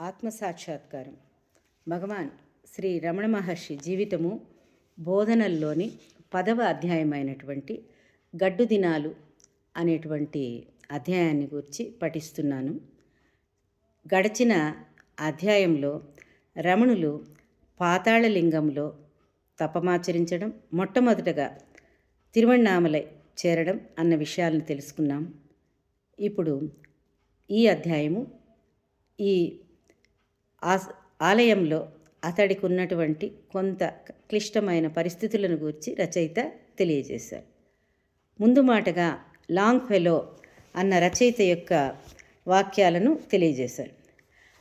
ఆత్మసాక్షాత్కారం. భగవాన్ శ్రీ రమణ మహర్షి జీవితము బోధనల్లోని పదవ అధ్యాయమైనటువంటి గడ్డు దినాలు అనేటువంటి అధ్యాయాన్ని గురించి పఠిస్తున్నాను. గడచిన అధ్యాయంలో రమణులు పాతాళలింగంలో తపమాచరించడం మొట్టమొదటగా తిరువణ్ణామలై చేరడం అన్న విషయాలను తెలుసుకున్నాం. ఇప్పుడు ఈ అధ్యాయము ఈ ఆలయంలో అతడికి ఉన్నటువంటి కొంత క్లిష్టమైన పరిస్థితులను గురించి రచయిత తెలియజేశారు. ముందు మాటగా లాంగ్ ఫెలో అన్న రచయిత యొక్క వాక్యాలను తెలియజేశారు.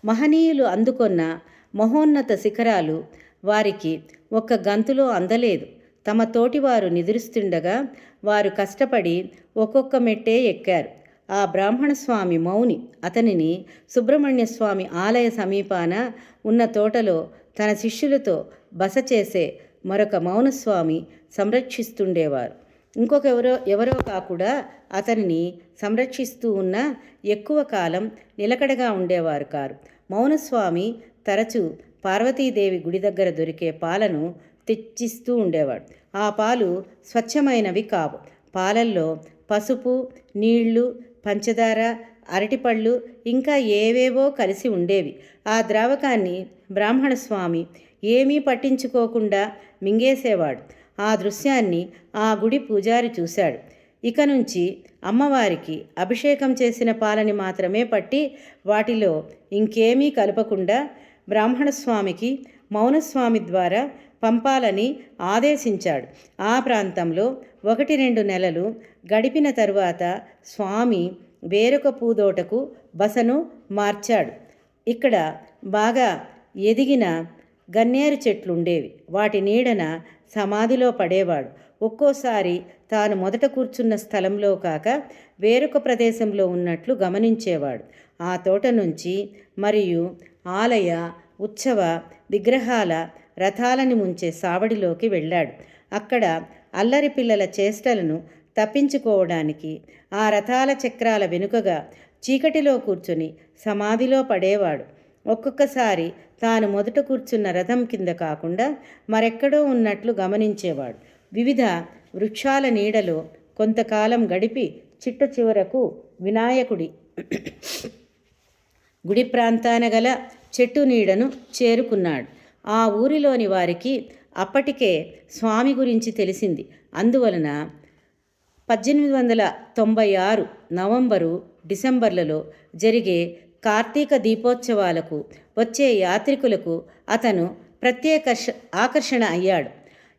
మహనీయులు అందుకొన్న మహోన్నత శిఖరాలు వారికి ఒక్క గంతులో అందలేదు. తమ తోటివారు నిద్రిస్తుండగా వారు కష్టపడి ఒక్కొక్క మెట్టే ఎక్కారు. ఆ బ్రాహ్మణ స్వామి మౌని అతనిని సుబ్రహ్మణ్య స్వామి ఆలయ సమీపాన ఉన్న తోటలో తన శిష్యులతో బస చేసే మరొక మౌనస్వామి సంరక్షిస్తుండేవారు. ఇంకొక ఎవరో ఎవరో కాకుండా అతనిని సంరక్షిస్తూ ఉన్న ఎక్కువ కాలం నిలకడగా ఉండేవారు కారు. మౌనస్వామి తరచూ పార్వతీదేవి గుడి దగ్గర దొరికే పాలను తెచ్చిస్తూ ఉండేవాడు. ఆ పాలు స్వచ్ఛమైనవి కావు. పాలల్లో పసుపు నీళ్ళు పంచదార అరటిపళ్ళు ఇంకా ఏవేవో కలిసి ఉండేవి. ఆ ద్రావకాన్ని బ్రాహ్మణ స్వామి ఏమీ పట్టించుకోకుండా మింగేసేవాడు. ఆ దృశ్యాన్ని ఆ గుడి పూజారి చూశాడు. ఇక నుంచి అమ్మవారికి అభిషేకం చేసిన పాలని మాత్రమే పట్టి వాటిలో ఇంకేమీ కలపకుండా బ్రాహ్మణ స్వామికి మౌనస్వామి ద్వారా పంపాలని ఆదేశించాడు. ఆ ప్రాంతంలో ఒకటి రెండు నెలలు గడిపిన తరువాత స్వామి వేరొక పూదోటకు బసను మార్చాడు. ఇక్కడ బాగా ఎదిగిన గన్నేరు చెట్లుండేవి. వాటి నీడన సమాధిలో పడేవాడు. ఒక్కోసారి తాను మొదట కూర్చున్న స్థలంలో కాక వేరొక ప్రదేశంలో ఉన్నట్లు గమనించేవాడు. ఆ తోట నుంచి మరియు ఆలయ ఉత్సవ విగ్రహాల రథాలని ముంచే సావడిలోకి వెళ్ళాడు. అక్కడ అల్లరి పిల్లల చేష్టలను తప్పించుకోవడానికి ఆ రథాల చక్రాల వెనుకగా చీకటిలో కూర్చుని సమాధిలో పడేవాడు. ఒక్కొక్కసారి తాను మొదట కూర్చున్న రథం కింద కాకుండా మరెక్కడో ఉన్నట్లు గమనించేవాడు. వివిధ వృక్షాల నీడలో కొంతకాలం గడిపి చిట్ట చివరకు వినాయకుడి గుడి ప్రాంతాన గల చెట్టు నీడను చేరుకున్నాడు. ఆ ఊరిలోని వారికి అప్పటికే స్వామి గురించి తెలిసింది. అందువలన పద్దెనిమిది వందల తొంభై ఆరు నవంబరు డిసెంబర్లలో జరిగే కార్తీక దీపోత్సవాలకు వచ్చే యాత్రికులకు అతను ప్రత్యేక ఆకర్షణ అయ్యాడు.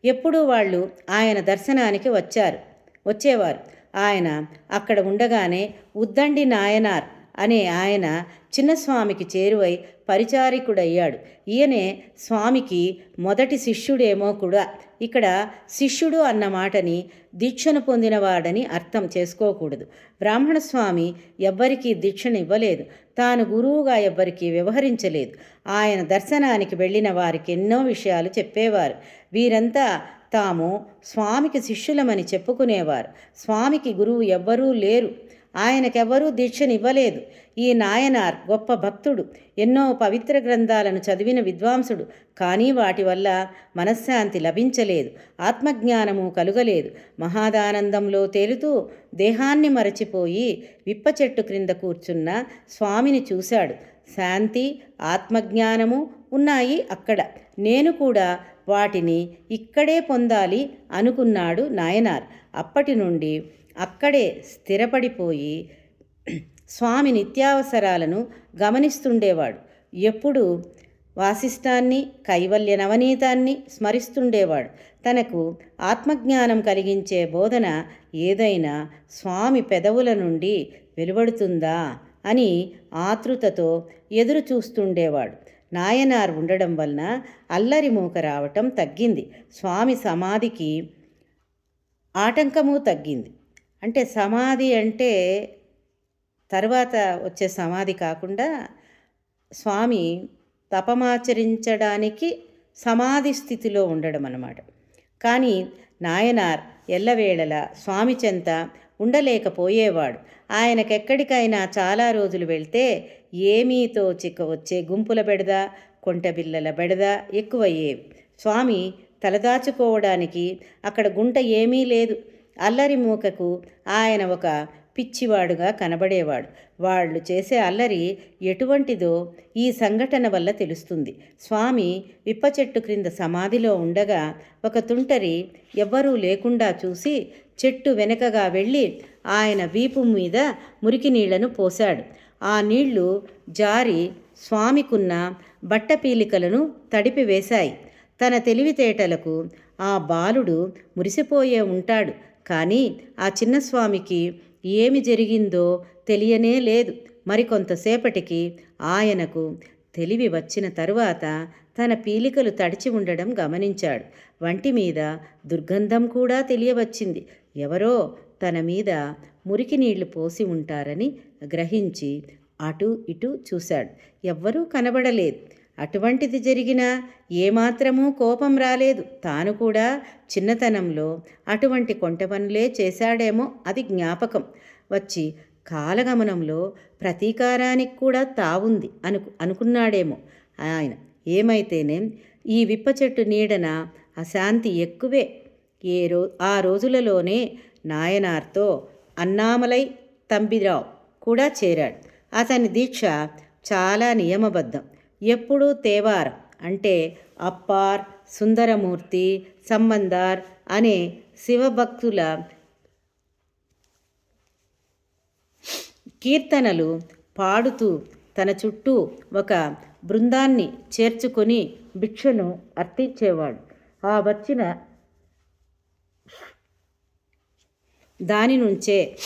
ఎప్పుడూ వాళ్ళు ఆయన దర్శనానికి వచ్చారు వచ్చేవారు. ఆయన అక్కడ ఉండగానే ఉద్దండి నాయనార్ అనే ఆయన చిన్నస్వామికి చేరువై పరిచారికుడయ్యాడు. ఈయనే స్వామికి మొదటి శిష్యుడేమో కూడా. ఇక్కడ శిష్యుడు అన్న మాటని దీక్షను పొందినవాడని అర్థం చేసుకోకూడదు. బ్రాహ్మణ స్వామి ఎవ్వరికీ దీక్షనివ్వలేదు. తాను గురువుగా ఎవ్వరికీ వ్యవహరించలేదు. ఆయన దర్శనానికి వెళ్ళిన వారికి ఎన్నో విషయాలు చెప్పేవారు. వీరంతా తాము స్వామికి శిష్యులమని చెప్పుకునేవారు. స్వామికి గురువు ఎవ్వరూ లేరు. ఆయనకెవరూ దీక్షనివ్వలేదు. ఈ నాయనార్ గొప్ప భక్తుడు ఎన్నో పవిత్ర గ్రంథాలను చదివిన విద్వాంసుడు కానీ వాటి వల్ల మనశ్శాంతి లభించలేదు ఆత్మజ్ఞానము కలుగలేదు. మహాదానందంలో తేలుతూ దేహాన్ని మరచిపోయి విప్ప చెట్టు క్రింద కూర్చున్న స్వామిని చూశాడు. శాంతి ఆత్మజ్ఞానము ఉన్నాయి అక్కడ. నేను కూడా వాటిని ఇక్కడే పొందాలి అనుకున్నాడు నాయనార్. అప్పటి నుండి అక్కడే స్థిరపడిపోయి స్వామి నిత్యావసరాలను గమనిస్తుండేవాడు. ఎప్పుడు వాసిష్టాన్ని కైవల్య నవనీతాన్ని స్మరిస్తుండేవాడు. తనకు ఆత్మజ్ఞానం కలిగించే బోధన ఏదైనా స్వామి పెదవుల నుండి వెలువడుతుందా అని ఆతృతతో ఎదురు చూస్తుండేవాడు నాయనార్ ఉండడం వలన అల్లరి మూక రావటం తగ్గింది. స్వామి సమాధికి ఆటంకము తగ్గింది. అంటే సమాధి అంటే తర్వాత వచ్చే సమాధి కాకుండా స్వామి తపమాచరించడానికి సమాధి స్థితిలో ఉండడం అన్నమాట. కానీ నాయనార్ ఎల్లవేళల స్వామి చెంత ఉండలేకపోయేవాడు. ఆయనకెక్కడికైనా చాలా రోజులు వెళ్తే ఏమీతో చిక్క వచ్చే గుంపుల బెడద కొంటబిల్లల బెడద ఎక్కువయ్యే. స్వామి తలదాచుకోవడానికి అక్కడ గుంట ఏమీ లేదు. అల్లరి మూకకు ఆయన ఒక పిచ్చివాడుగా కనబడేవాడు. వాళ్ళు చేసే అల్లరి ఎటువంటిదో ఈ సంఘటన వల్ల తెలుస్తుంది. స్వామి విప్ప చెట్టు క్రింద సమాధిలో ఉండగా ఒక తుంటరి ఎవ్వరూ లేకుండా చూసి చెట్టు వెనకగా వెళ్ళి ఆయన వీపు మీద మురికి నీళ్ళను పోశాడు. ఆ నీళ్ళు జారి స్వామికున్న బట్టపీలికలను తడిపివేశాయి. తన తెలివితేటలకు ఆ బాలుడు మురిసిపోయే ఉంటాడు. కానీ ఆ చిన్నస్వామికి ఏమి జరిగిందో తెలియనే లేదు. మరికొంతసేపటికి ఆయనకు తెలివి వచ్చిన తరువాత తన పీలికలు తడిచి ఉండడం గమనించాడు. వంటి మీద దుర్గంధం కూడా తెలియవచ్చింది. ఎవరో తన మీద మురికి నీళ్ళు పోసి ఉంటారని గ్రహించి అటు ఇటు చూశాడు. ఎవ్వరూ కనబడలేదు. అటువంటిది జరిగినా ఏమాత్రమూ కోపం రాలేదు. తాను కూడా చిన్నతనంలో అటువంటి కొంట పనులే చేశాడేమో అది జ్ఞాపకం. వచ్చి కాలగమనంలో ప్రతీకారానికి కూడా తావుంది అను అనుకున్నాడేమో ఆయన. ఏమైతేనే ఈ విప్ప చెట్టు నీడన అశాంతి ఎక్కువే. ఏ రో ఆ రోజులలోనే నాయనార్తో అన్నామలై తంబిరావు కూడా చేరాడు. అతని దీక్ష చాలా నియమబద్ధం. ఎప్పుడూ తేవార్ అంటే అప్పార్ సుందరమూర్తి సంబందార్ అనే శివభక్తుల కీర్తనలు పాడుతూ తన చుట్టూ ఒక బృందాన్ని చేర్చుకొని భిక్షను అర్థించేవాడు ఆ వచ్చిన దాని నుంచే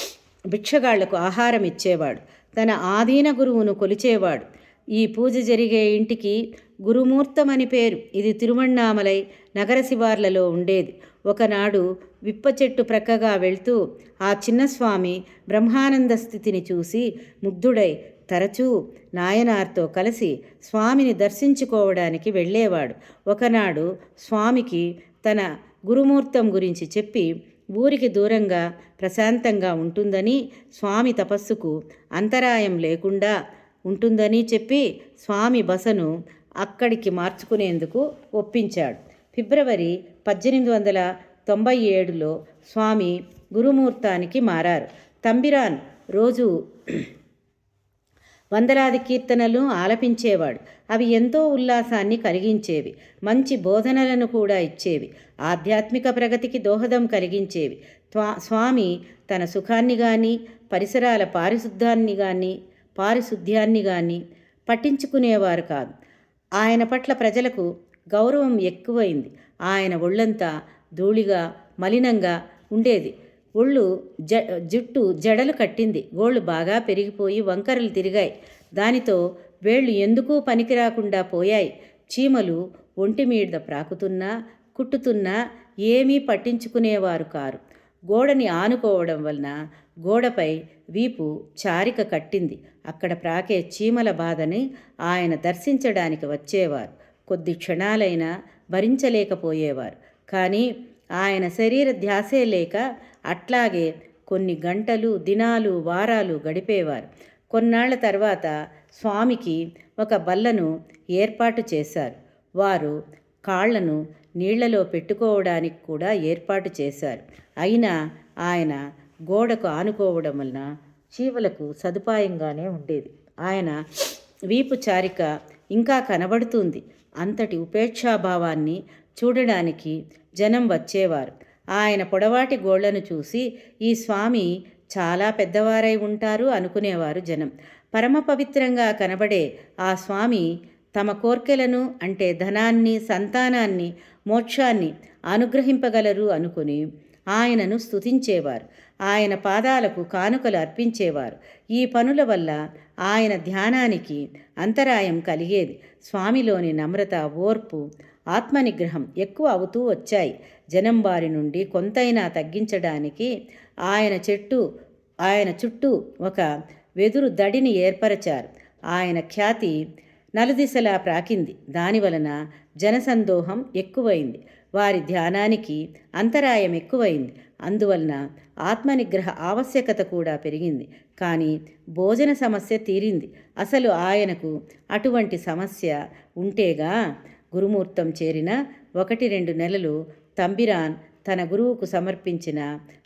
భిక్షగాళ్ళకు ఆహారం ఇచ్చేవాడు. తన ఆధీన గురువును కొలిచేవాడు. ఈ పూజ జరిగే ఇంటికి గురుమూర్తమని పేరు. ఇది తిరువణ్ణామలై నగర శివార్లలో ఉండేది. ఒకనాడు విప్ప చెట్టు ప్రక్కగా వెళ్తూ ఆ చిన్నస్వామి బ్రహ్మానంద స్థితిని చూసి ముగ్ధుడై తరచూ నాయనార్తో కలిసి స్వామిని దర్శించుకోవడానికి వెళ్ళేవాడు. ఒకనాడు స్వామికి తన గురుమూర్తం గురించి చెప్పి ఊరికి దూరంగా ప్రశాంతంగా ఉంటుందని స్వామి తపస్సుకు అంతరాయం లేకుండా ఉంటుందని చెప్పి స్వామి బసను అక్కడికి మార్చుకునేందుకు ఒప్పించాడు. ఫిబ్రవరి పద్దెనిమిది వందల తొంభై ఏడులో స్వామి గురుమూర్తానికి మారారు. తంబిరాన్ రోజు వందలాది కీర్తనలు ఆలపించేవాడు. అవి ఎంతో ఉల్లాసాన్ని కలిగించేవి. మంచి బోధనలను కూడా ఇచ్చేవి. ఆధ్యాత్మిక ప్రగతికి దోహదం కలిగించేవి. స్వామి తన సుఖాన్ని కానీ పరిసరాల పారిశుద్ధాన్ని కానీ పారిశుద్ధ్యాన్ని కానీ పట్టించుకునేవారు కాదు. ఆయన పట్ల ప్రజలకు గౌరవం ఎక్కువైంది. ఆయన ఒళ్ళంతా ధూళిగా మలినంగా ఉండేది. ఒళ్ళు జ జుట్టు జడలు కట్టింది. గోళ్ళు బాగా పెరిగిపోయి వంకరలు తిరిగాయి. దానితో వేళ్ళు ఎందుకు పనికిరాకుండా పోయాయి. చీమలు ఒంటి మీద ప్రాకుతున్నా కుట్టుతున్నా ఏమీ పట్టించుకునేవారు కారు. గోడని ఆనుకోవడం వలన గోడపై వీపు చారిక కట్టింది. అక్కడ ప్రాకే చీమల బాధని ఆయన దర్శించడానికి వచ్చేవారు. కొద్ది క్షణాలైనా భరించలేకపోయేవారు. కానీ ఆయన శరీర ధ్యాసే లేక అట్లాగే కొన్ని గంటలు దినాలు వారాలు గడిపేవారు. కొన్నాళ్ళ తర్వాత స్వామికి ఒక బల్లను ఏర్పాటు చేశారు. వారు కాళ్ళను నీళ్ళలో పెట్టుకోవడానికి కూడా ఏర్పాటు చేశారు. అయినా ఆయన గోడకు ఆనుకోవడం వలన చీవలకు సదుపాయంగానే ఉండేది. ఆయన వీపు చారిక ఇంకా కనబడుతుంది. అంతటి ఉపేక్షాభావాన్ని చూడడానికి జనం వచ్చేవారు. ఆయన పొడవాటి గోళ్ళను చూసి ఈ స్వామి చాలా పెద్దవారై ఉంటారు అనుకునేవారు జనం. పరమ పవిత్రంగా కనబడే ఆ స్వామి తమ కోర్కెలను అంటే ధనాన్ని సంతానాన్ని మోక్షాన్ని అనుగ్రహింపగలరు అనుకుని ఆయనను స్తుతించేవారు. ఆయన పాదాలకు కానుకలు అర్పించేవారు. ఈ పనుల వల్ల ఆయన ధ్యానానికి అంతరాయం కలిగేది. స్వామిలోని నమ్రత ఓర్పు ఆత్మనిగ్రహం ఎక్కువ అవుతూ వచ్చాయి. జనం వారి నుండి కొంతైనా తగ్గించడానికి ఆయన చెట్టు ఆయన చుట్టూ ఒక వెదురు దడిని ఏర్పరచారు. ఆయన ఖ్యాతి నలుదిశలా ప్రాకింది. దానివలన జనసందోహం ఎక్కువైంది. వారి ధ్యానానికి అంతరాయం ఎక్కువైంది. అందువలన ఆత్మనిగ్రహ ఆవశ్యకత కూడా పెరిగింది. కానీ భోజన సమస్య తీరింది. అసలు ఆయనకు అటువంటి సమస్య ఉంటేగా గురుమూర్తం చేరిన ఒకటి రెండు నెలలు తంబిరాన్ తన గురువుకు సమర్పించిన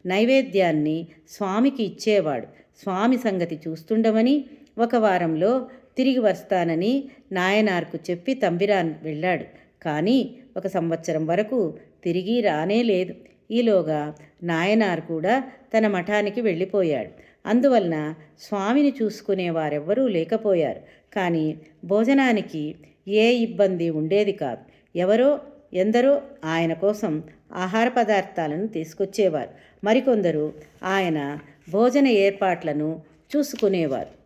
నైవేద్యాన్ని స్వామికి ఇచ్చేవాడు. స్వామి సంగతి చూస్తుండమని ఒక వారంలో తిరిగి వస్తానని నాయనార్కు చెప్పి తంబిరాన్ వెళ్ళాడు. కానీ ఒక సంవత్సరం వరకు తిరిగి రానే లేదు. ఈలోగా నాయనార్ కూడా తన మఠానికి వెళ్ళిపోయాడు. అందువలన స్వామిని చూసుకునే వారెవ్వరూ లేకపోయారు. కానీ భోజనానికి ఏ ఇబ్బంది ఉండేది కాదు. ఎవరో ఎందరో ఆయన కోసం ఆహార పదార్థాలను తీసుకొచ్చేవారు. మరికొందరు ఆయన భోజన ఏర్పాట్లను చూసుకునేవారు.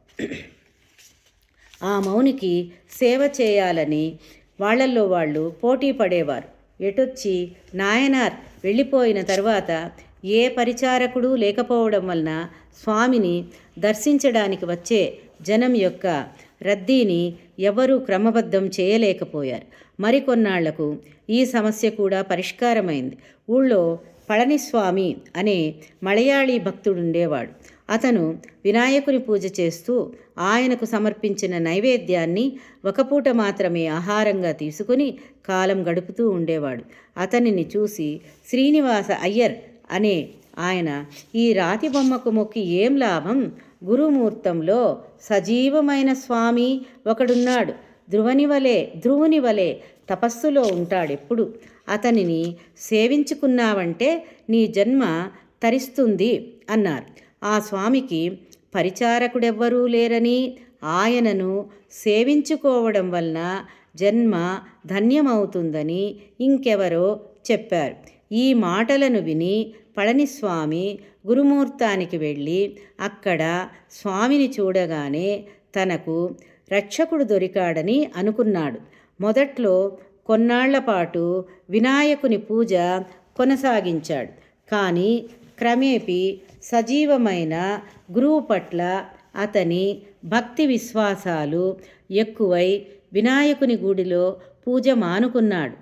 ఆ మౌనికి సేవ చేయాలని వాళ్ళల్లో వాళ్ళు పోటీ పడేవారు. ఎటొచ్చి నాయనార్ వెళ్ళిపోయిన తర్వాత ఏ పరిచారకుడు లేకపోవడం వలన స్వామిని దర్శించడానికి వచ్చే జనం యొక్క రద్దీని ఎవరూ క్రమబద్ధం చేయలేకపోయారు. మరికొన్నాళ్ళకు ఈ సమస్య కూడా పరిష్కారమైంది. ఊళ్ళో పళనిస్వామి అనే మలయాళీ భక్తుడుండేవాడు. అతను వినాయకుని పూజ చేస్తూ ఆయనకు సమర్పించిన నైవేద్యాన్ని ఒకపూట మాత్రమే ఆహారంగా తీసుకుని కాలం గడుపుతూ ఉండేవాడు. అతనిని చూసి శ్రీనివాస అయ్యర్ అనే ఆయన ఈ రాతి బొమ్మకు మొక్కి ఏం లాభం? గురుమూర్తంలో సజీవమైన స్వామి ఒకడున్నాడు. ధ్రువని వలె ధ్రువుని వలె తపస్సులో ఉంటాడెప్పుడు? అతనిని సేవించుకున్నావంటే నీ జన్మ తరిస్తుంది అన్నారు. ఆ స్వామికి పరిచారకుడెవ్వరూ లేరని ఆయనను సేవించుకోవడం వలన జన్మ ధన్యమవుతుందని ఇంకెవరో చెప్పారు. ఈ మాటలను విని పళనిస్వామి గురుమూర్తానికి వెళ్ళి అక్కడ స్వామిని చూడగానే తనకు రక్షకుడు దొరికాడని అనుకున్నాడు. మొదట్లో కొన్నాళ్ళపాటు వినాయకుని పూజ కొనసాగించాడు. కానీ క్రమేపీ సజీవమైన గురువు పట్ల అతని భక్తి విశ్వాసాలు ఎక్కువై వినాయకుని గుడిలో పూజ మానుకున్నాడు.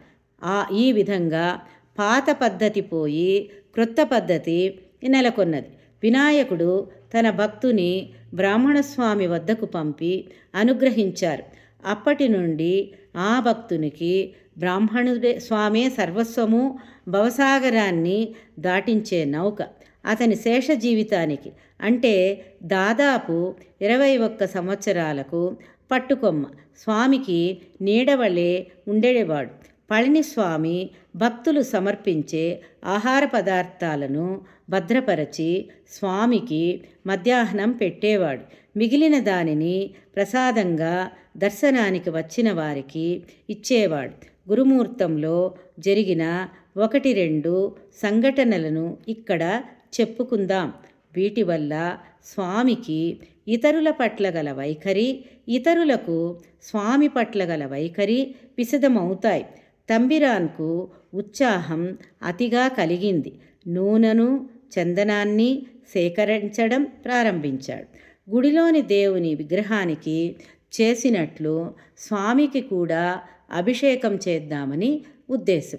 ఆ ఈ విధంగా పాత పద్ధతి పోయి క్రొత్త పద్ధతి నెలకొన్నది. వినాయకుడు తన భక్తుని బ్రాహ్మణస్వామి వద్దకు పంపి అనుగ్రహించారు. అప్పటి నుండి ఆ భక్తునికి బ్రాహ్మణుడే స్వామే సర్వస్వము భవసాగరాన్ని దాటించే నౌక. అతని శేష జీవితానికి. అంటే దాదాపు ఇరవై ఒక్క సంవత్సరాలకు పట్టుకొమ్మ. స్వామికి నీడవలే ఉండేవాడు. పళనిస్వామి భక్తులు సమర్పించే ఆహార పదార్థాలను భద్రపరచి స్వామికి మధ్యాహ్నం పెట్టేవాడు. మిగిలిన దానిని ప్రసాదంగా దర్శనానికి వచ్చిన వారికి ఇచ్చేవాడు. గురుమూర్తంలో జరిగిన ఒకటి రెండు సంఘటనలను ఇక్కడ చెప్పుకుందాం. వీటి వల్ల స్వామికి ఇతరుల పట్ల గల వైఖరి ఇతరులకు స్వామి పట్ల గల వైఖరి విశదమవుతాయి. తంబిరాన్కు ఉత్సాహం అతిగా కలిగింది. నూనెను చందనాన్ని సేకరించడం ప్రారంభించాడు. గుడిలోని దేవుని విగ్రహానికి చేసినట్లు స్వామికి కూడా అభిషేకం చేద్దామని ఉద్దేశం.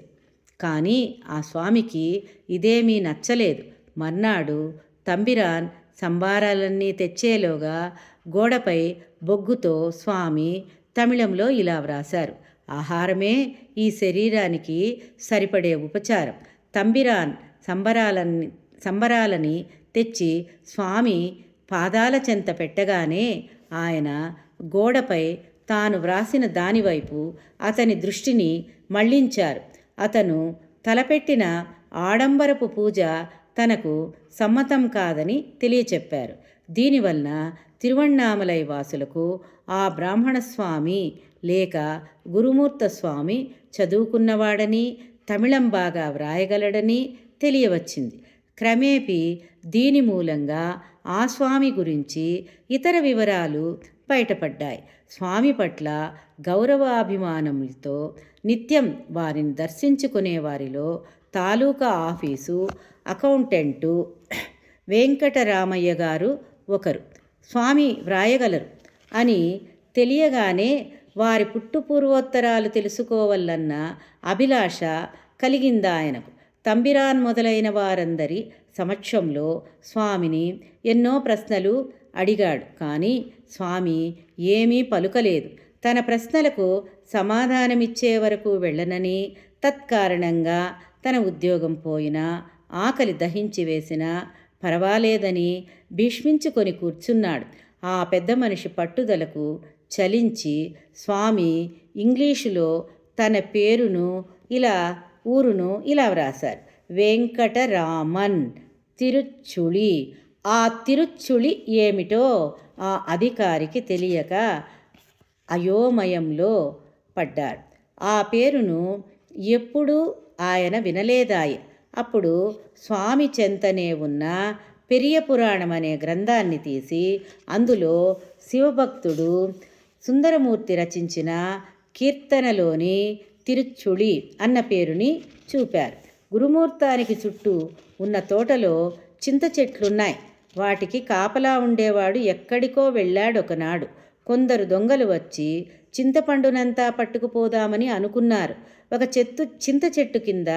కానీ ఆ స్వామికి ఇదేమీ నచ్చలేదు. మర్నాడు తంబిరాన్ సంబారాలన్నీ తెచ్చేలోగా గోడపై బొగ్గుతో స్వామి తమిళంలో ఇలా వ్రాశారు. ఆహారమే ఈ శరీరానికి సరిపడే ఉపచారం. తంబిరాన్ సంబరాలని సంబరాలని తెచ్చి స్వామి పాదాల చెంత పెట్టగానే ఆయన గోడపై తాను వ్రాసిన దానివైపు అతని దృష్టిని మళ్ళించారు అతను తలపెట్టిన ఆడంబరపు పూజ తనకు సమ్మతం కాదని తెలియచెప్పారు. దీనివలన తిరువణ్ణామలై వాసులకు ఆ బ్రాహ్మణ స్వామి లేక గురుమూర్త స్వామి చదువుకున్నవాడని తమిళం బాగా వ్రాయగలడని తెలియవచ్చింది. క్రమేపీ దీని మూలంగా ఆ స్వామి గురించి ఇతర వివరాలు బయటపడ్డాయి. స్వామి పట్ల గౌరవాభిమానములతో నిత్యం వారిని దర్శించుకునే వారిలో తాలూకా ఆఫీసు అకౌంటెంటు వెంకటరామయ్య గారు ఒకరు. స్వామి వ్రాయగలరు అని తెలియగానే వారి పుట్టు పూర్వోత్తరాలు తెలుసుకోవాలన్న అభిలాష కలిగిందా ఆయనకు. తంబిరాన్ మొదలైన వారందరి సమక్షంలో స్వామిని ఎన్నో ప్రశ్నలు అడిగాడు. కానీ స్వామి ఏమీ పలుకలేదు. తన ప్రశ్నలకు సమాధానమిచ్చే వరకు వెళ్ళనని తత్కారణంగా తన ఉద్యోగం పోయినా ఆకలి దహించి వేసినా పర్వాలేదని భీష్మించుకొని కూర్చున్నాడు. ఆ పెద్ద మనిషి పట్టుదలకు చలించి స్వామి ఇంగ్లీషులో తన పేరును ఇలా ఊరును ఇలా వ్రాశారు. వెంకటరామన్ తిరుచుళి ఆ తిరుచుళి ఏమిటో ఆ అధికారికి తెలియక అయోమయంలో పడ్డాడు. ఆ పేరును ఎప్పుడూ ఆయన వినలేదాయి. అప్పుడు స్వామి చెంతనే ఉన్న పెరియ పురాణం అనే గ్రంథాన్ని తీసి అందులో శివభక్తుడు సుందరమూర్తి రచించిన కీర్తనలోని తిరుచుళి అన్న పేరుని చూపారు. గురుమూర్తానికి చుట్టూ ఉన్న తోటలో చింత చెట్లున్నాయి. వాటికి కాపలా ఉండేవాడు ఎక్కడికో వెళ్ళాడు ఒకనాడు. కొందరు దొంగలు వచ్చి చింతపండునంతా పట్టుకుపోదామని అనుకున్నారు. ఒక చెట్టు చింత చెట్టు కింద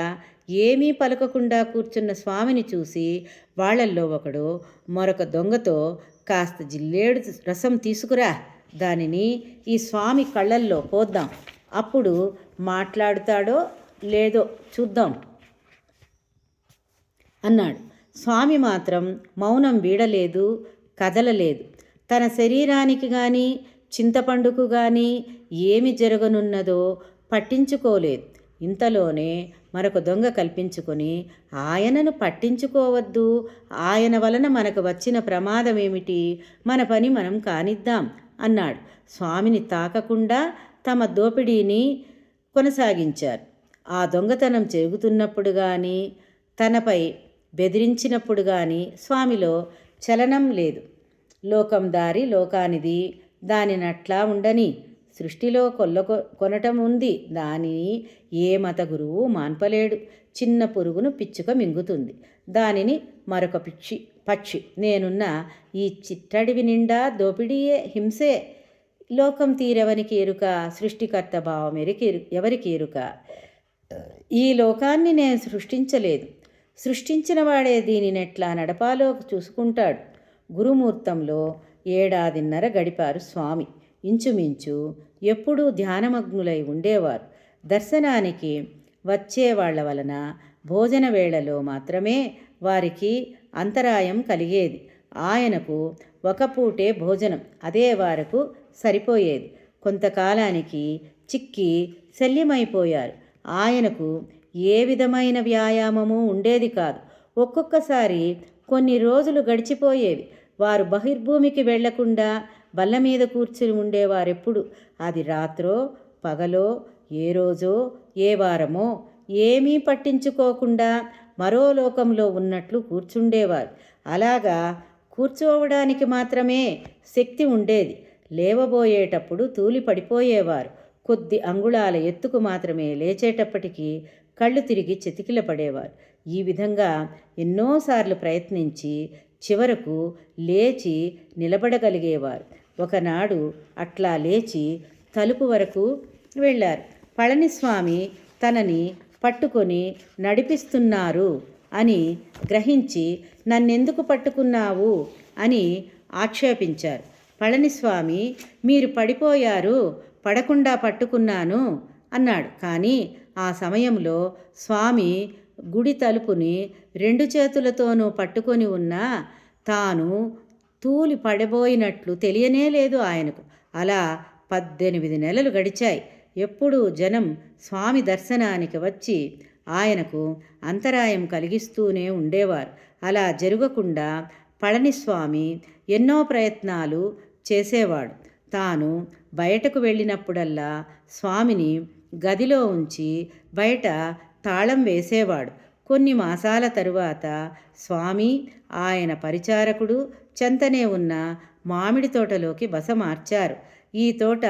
ఏమీ పలకకుండా కూర్చున్న స్వామిని చూసి వాళ్ళల్లో ఒకడు మరొక దొంగతో కాస్త జిల్లేడు రసం తీసుకురా దానిని ఈ స్వామి కళ్ళల్లో పోద్దాం. అప్పుడు మాట్లాడుతాడో లేదో చూద్దాం అన్నాడు. స్వామి మాత్రం మౌనం వీడలేదు కదలలేదు. తన శరీరానికి కానీ చింతపండుకు కానీ ఏమి జరగనున్నదో పట్టించుకోలేదు. ఇంతలోనే మరొక దొంగ కల్పించుకొని ఆయనను పట్టించుకోవద్దు. ఆయన వలన మనకు వచ్చిన ప్రమాదం ఏమిటి మన పని మనం కానిద్దాం అన్నాడు. స్వామిని తాకకుండా తమ దోపిడీని కొనసాగించారు. ఆ దొంగతనం జరుగుతున్నప్పుడు కానీ తనపై బెదిరించినప్పుడు కానీ స్వామిలో చలనం లేదు. లోకం దారి లోకానిది దానినట్లా ఉండని సృష్టిలో కొల్ల కొనటం ఉంది. దానిని ఏ మత గురువు మాన్పలేడు. చిన్న పురుగును పిచ్చుక మింగుతుంది. దానిని మరొక పిచ్చి పక్షి. నేనున్న ఈ చిట్టడివి నిండా దోపిడీయే హింసే. లోకం తీరెవనికి ఎరుక? సృష్టికర్త భావం ఎరికి ఎవరికి ఎరుక? ఈ లోకాన్ని నేను సృష్టించలేదు. సృష్టించిన వాడే దీనినెట్లా నడపాలో చూసుకుంటాడు. గురుమూర్తంలో ఏడాదిన్నర గడిపారు స్వామి. ఇంచుమించు ఎప్పుడూ ధ్యానమగ్నులై ఉండేవారు. దర్శనానికి వచ్చే వాళ్ళ వలన భోజన వేళలో మాత్రమే వారికి అంతరాయం కలిగేది. ఆయనకు ఒక పూటే భోజనం అదే వారకు సరిపోయేది. కొంతకాలానికి చిక్కి శల్యమైపోయారు. ఆయనకు ఏ విధమైన వ్యాయామము ఉండేది కాదు. ఒక్కొక్కసారి కొన్ని రోజులు గడిచిపోయేవి. వారు బహిర్భూమికి వెళ్ళకుండా బల్ల మీద కూర్చుని ఉండేవారెప్పుడు? అది రాత్రో పగలో ఏ రోజో ఏ వారమో ఏమీ పట్టించుకోకుండా మరో లోకంలో ఉన్నట్లు కూర్చుండేవారు. అలాగా కూర్చోవడానికి మాత్రమే శక్తి ఉండేది. లేవబోయేటప్పుడు తూలి పడిపోయేవారు. కొద్ది అంగుళాల ఎత్తుకు మాత్రమే లేచేటప్పటికీ కళ్ళు తిరిగి చితికిల పడేవారు ఈ విధంగా ఎన్నోసార్లు ప్రయత్నించి చివరకు లేచి నిలబడగలిగేవారు. ఒకనాడు అట్లా లేచి తలుపు వరకు వెళ్ళారు. పళనిస్వామి తనని పట్టుకొని నడిపిస్తున్నారు అని గ్రహించి నన్నెందుకు పట్టుకున్నావు? అని ఆక్షేపించారు. పళనిస్వామి మీరు పడిపోయారు పడకుండా పట్టుకున్నాను అన్నాడు. కానీ ఆ సమయంలో స్వామి గుడి తలుపుని రెండు చేతులతోనూ పట్టుకొని ఉన్నా తాను తూలి పడబోయినట్లు తెలియనే లేదు ఆయనకు. అలా పద్దెనిమిది నెలలు గడిచాయి. ఎప్పుడూ జనం స్వామి దర్శనానికి వచ్చి ఆయనకు అంతరాయం కలిగిస్తూనే ఉండేవారు. అలా జరగకుండా పళనిస్వామి ఎన్నో ప్రయత్నాలు చేసేవాడు. తాను బయటకు వెళ్ళినప్పుడల్లా స్వామిని గదిలో ఉంచి బయట తాళం వేసేవాడు. కొన్ని మాసాల తరువాత స్వామి ఆయన పరిచారకుడు చెంతనే ఉన్న మామిడి తోటలోకి బస మార్చారు ఈ తోట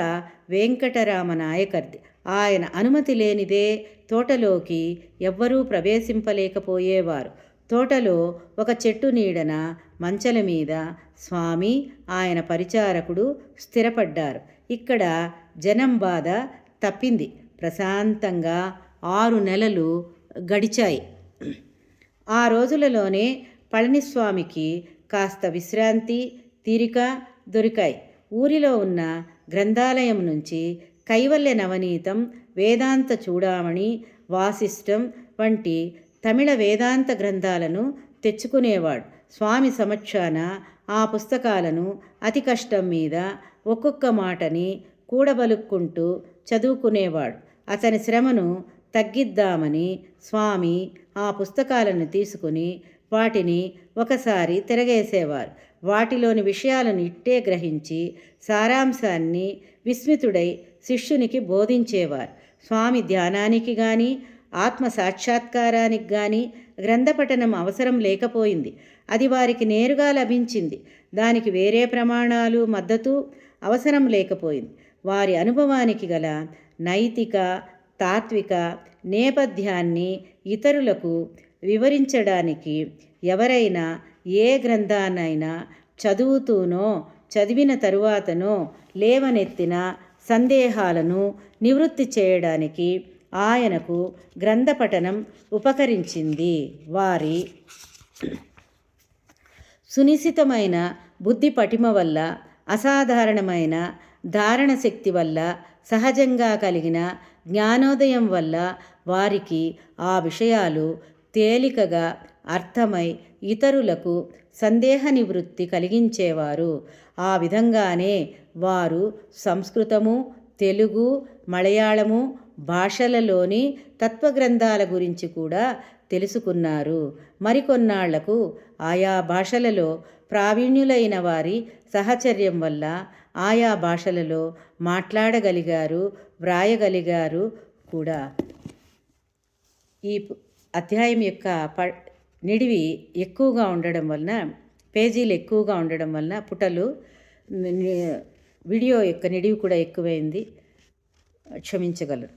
వెంకటరామ నాయకర్ది ఆయన అనుమతి లేనిదే తోటలోకి ఎవ్వరూ ప్రవేశింపలేకపోయేవారు. తోటలో ఒక చెట్టు నీడన మంచల మీద స్వామి ఆయన పరిచారకుడు స్థిరపడ్డారు. ఇక్కడ జనం బాధ తప్పింది. ప్రశాంతంగా ఆరు నెలలు గడిచాయి. ఆ రోజులలోనే పళనిస్వామికి కాస్త విశ్రాంతి తీరిక దొరికాయి. ఊరిలో ఉన్న గ్రంథాలయం నుంచి కైవల్య నవనీతం వేదాంత చూడామణి వాసిష్టం వంటి తమిళ వేదాంత గ్రంథాలను తెచ్చుకునేవాడు. స్వామి సమక్షాన ఆ పుస్తకాలను అతి కష్టం మీద ఒక్కొక్క మాటని కూడబలుక్కుంటూ చదువుకునేవాడు. అతని శ్రమను తగ్గిద్దామని స్వామి ఆ పుస్తకాలను తీసుకుని వాటిని ఒకసారి తిరగేసేవారు. వాటిలోని విషయాలను ఇట్టే గ్రహించి సారాంశాన్ని విస్మితుడై శిష్యునికి బోధించేవారు. స్వామి ధ్యానానికి కానీ ఆత్మ సాక్షాత్కారానికి కానీ గ్రంథపఠనం అవసరం లేకపోయింది. అది వారికి నేరుగా లభించింది. దానికి వేరే ప్రమాణాలు మద్దతు అవసరం లేకపోయింది. వారి అనుభవానికి గల నైతిక తాత్విక నేపథ్యాన్ని ఇతరులకు వివరించడానికి ఎవరైనా ఏ గ్రంథాన్నైనా చదువుతూనో చదివిన తరువాతనో లేవనెత్తిన సందేహాలను నివృత్తి చేయడానికి ఆయనకు గ్రంథపఠనం ఉపకరించింది. వారి సునిశితమైన బుద్ధి పటిమ వల్ల అసాధారణమైన ధారణ శక్తి వల్ల సహజంగా కలిగిన జ్ఞానోదయం వల్ల వారికి ఆ విషయాలు తేలికగా అర్థమై ఇతరులకు సందేహ నివృత్తి కలిగించేవారు. ఆ విధంగానే వారు సంస్కృతము తెలుగు మలయాళము భాషలలోని తత్వగ్రంథాల గురించి కూడా తెలుసుకున్నారు. మరికొన్నాళ్ళకు ఆయా భాషలలో ప్రావీణ్యులైన వారి సహచర్యం వల్ల ఆయా భాషలలో మాట్లాడగలిగారు వ్రాయగలిగారు కూడా. ఈ అధ్యాయం యొక్క ప నిడివి ఎక్కువగా ఉండడం వలన పేజీలు ఎక్కువగా ఉండడం వలన పుటలు వీడియో యొక్క నిడివి కూడా ఎక్కువైంది. క్షమించగలరు.